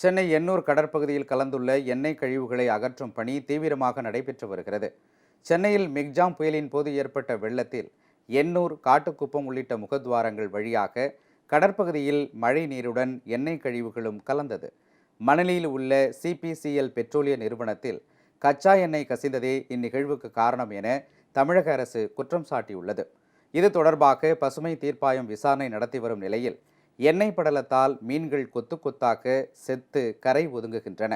சென்னை எண்ணூர் கடற்பகுதியில் கலந்துள்ள எண்ணெய் கழிவுகளை அகற்றும் பணி தீவிரமாக நடைபெற்று வருகிறது. சென்னையில் மிக்ஜாம் புயலின் போது ஏற்பட்ட வெள்ளத்தில் எண்ணூர் காட்டுக்குப்பம் உள்ளிட்ட முகத்வாரங்கள் வழியாக கடற்பகுதியில் மழை நீருடன் எண்ணெய் கழிவுகளும் கலந்தது. மணலியில் உள்ள சிபிசிஎல் பெட்ரோலிய நிறுவனத்தில் கச்சா எண்ணெய் கசிந்ததே இந்நிகழ்வுக்கு காரணம் என தமிழக அரசு குற்றம் சாட்டியுள்ளது. இது தொடர்பாக பசுமை தீர்ப்பாயம் விசாரணை நடத்தி வரும் நிலையில் எண்ணெய் படலத்தால் மீன்கள் கொத்து கொத்தாக செத்து கரை ஒதுங்குகின்றன.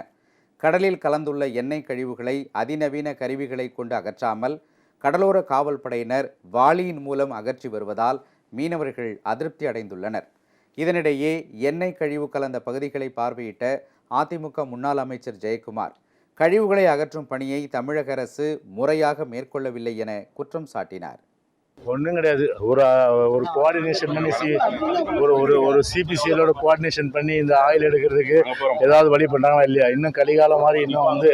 கடலில் கலந்துள்ள எண்ணெய் கழிவுகளை அதிநவீன கருவிகளை கொண்டு அகற்றாமல் கடலோர காவல் படையினர் வாளியின் மூலம் அகற்றி வருவதால் மீனவர்கள் அதிருப்தி அடைந்துள்ளனர். இதனிடையே எண்ணெய் கழிவு கலந்த பகுதிகளை பார்வையிட்ட அதிமுக முன்னாள் அமைச்சர் ஜெயக்குமார் கழிவுகளை அகற்றும் பணியை தமிழக அரசு முறையாக மேற்கொள்ளவில்லை என குற்றம் சாட்டினார். ஒன்றும் கிடையாது. ஒரு ஒரு கோஆர்டினேஷன் பண்ணி சி ஒரு ஒரு ஒரு சிபிசிஎலோட கோஆர்டினேஷன் பண்ணி இந்த ஆயில் எடுக்கிறதுக்கு ஏதாவது வழி பண்ணுறாங்களா இல்லையா? இன்னும் கலிகாலம் மாதிரி இன்னும் வந்து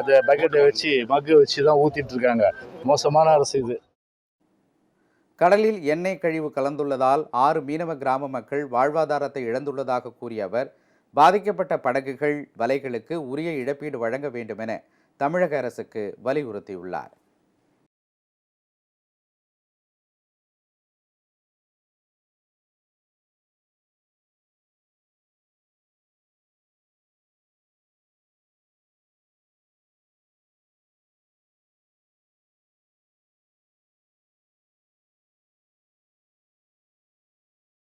அந்த பக்கெட்டை வச்சு மக்கு வச்சு தான் ஊற்றிட்டு இருக்காங்க. மோசமான அரசு இது. கடலில் எண்ணெய் கழிவு கலந்துள்ளதால் ஆறு மீனவ கிராம மக்கள் வாழ்வாதாரத்தை இழந்துள்ளதாக கூறிய அவர் பாதிக்கப்பட்ட படகுகள் வலைகளுக்கு உரிய இழப்பீடு வழங்க வேண்டும் என தமிழக அரசுக்கு வலியுறுத்தியுள்ளார்.